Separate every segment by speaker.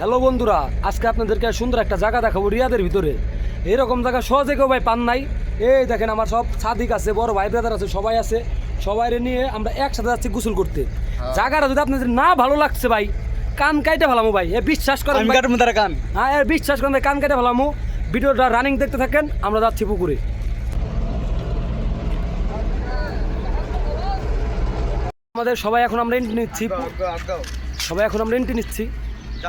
Speaker 1: Hello বন্ধুরা আজকে আপনাদেরকে সুন্দর একটা জায়গা দেখাবো রিয়াদের ভিতরে। এরকম জায়গা সহজে কেউ ভাই পান নাই। এই দেখেন আমার সব সাদিক আছে বড় ভাই ব্রাদার আছে সবাই আছে। সবাই নিয়ে আমরা একসাথে যাচ্ছি গোসল করতে। জায়গাটা যদি আপনাদের না ভালো লাগছে ভাই কান কাইটে ফেলামো ভাই এ বিশ্বাস করেন।
Speaker 2: কান
Speaker 1: হ্যাঁ এ বিশ্বাস করেন ভাই, কান কেটে ফেলামো। ভিডিওটা রানিং দেখতে থাকেন আমরা যাচ্ছি পুকুরে। আমাদের সবাই এখন আমরা এন্ট্রি নিচ্ছি। সবাই এখন আমরা এন্ট্রি নিচ্ছি।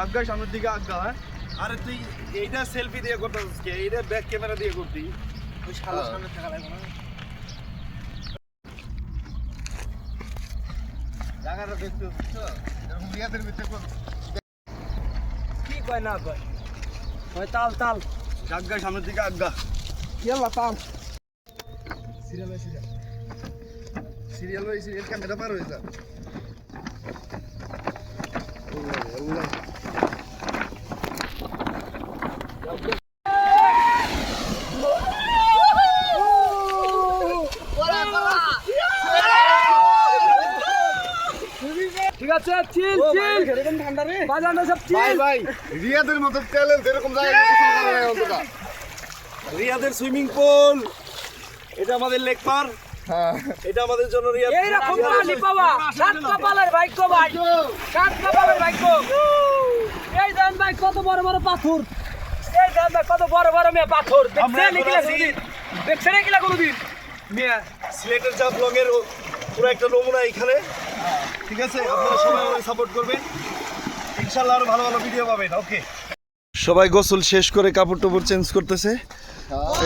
Speaker 3: আজ্ঞা সামনের দিকে আজ্ঞা হ্যাঁ? আরে তুই এইটা সেলফি দিয়ে করতেছিস কি? এইটা ব্যাক ক্যামেরা দিয়ে করতি। ওই শালা সামনে থাকা লাগবে না। জায়গাটা দেখতে বুঝছ? এরকম বিয়াদের ভিতরে কোন
Speaker 1: কি কয় না কয়? কয় তাল তাল।
Speaker 3: আজ্ঞা সামনের দিকে আজ্ঞা।
Speaker 1: ইয়াল্লা তাল।
Speaker 3: সিরিয়াল সিরিয়াল সিরিয়াল ওই সিরিয়াল ক্যামেরা পার হয়ে যা।
Speaker 1: আছে চিল চিল।
Speaker 3: ঠান্ডা রে।
Speaker 1: বাজানো সব চিল।
Speaker 3: ভাই রিয়াদের মতো ট্যালেন্ট এরকম অন্তত রিয়াদের সুইমিং পুল এটা আমাদের লেক পার এটা আমাদের জন্য রিয়াদ
Speaker 1: এইরকম পানি পাওয়া সাত কপালের ভাগ্য ভাই। সাত কপালের ভাগ্য। এই দেন ভাই কত বড় বড় পাথর। এই দেন ভাই কত বড় বড় মেয়ে পাথর। দেখছেন এগুলা কোনোদিন? দেখছেন এগুলা কোনোদিন? মেয়ে
Speaker 3: সিলেটের চা ব্লগের পুরো একটা নমুনা এখানে। ঠিক আছে? আপনারা সবাই সাপোর্ট করবেন। ইনশাল্লাহ আরও ভালো ভালো ভিডিও পাবেন। ওকে সবাই গোসল শেষ করে কাপড় টাপড় চেঞ্জ করতেছে।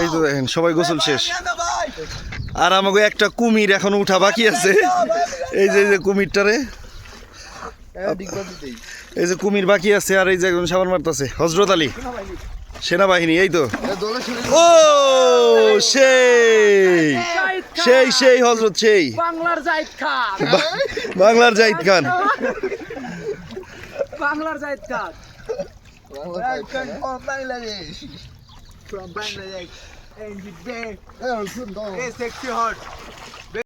Speaker 3: এই তো দেখেন সবাই গোসল শেষ। আর আমাকে একটা কুমির এখন উঠা বাকি আছে। এই যে এই যে কুমিরটারে। এই যে কুমির বাকি আছে আর এই যে একজন সাবান মারতেছে। হজরত আলী। সেনাবাহিনী এই তো। ও সেই। সেই সেই হজরত সেই।
Speaker 1: বাংলার জাহিদ খান।
Speaker 3: বাংলার জাহিদ খান।
Speaker 1: বাংলার জাহিদ খান।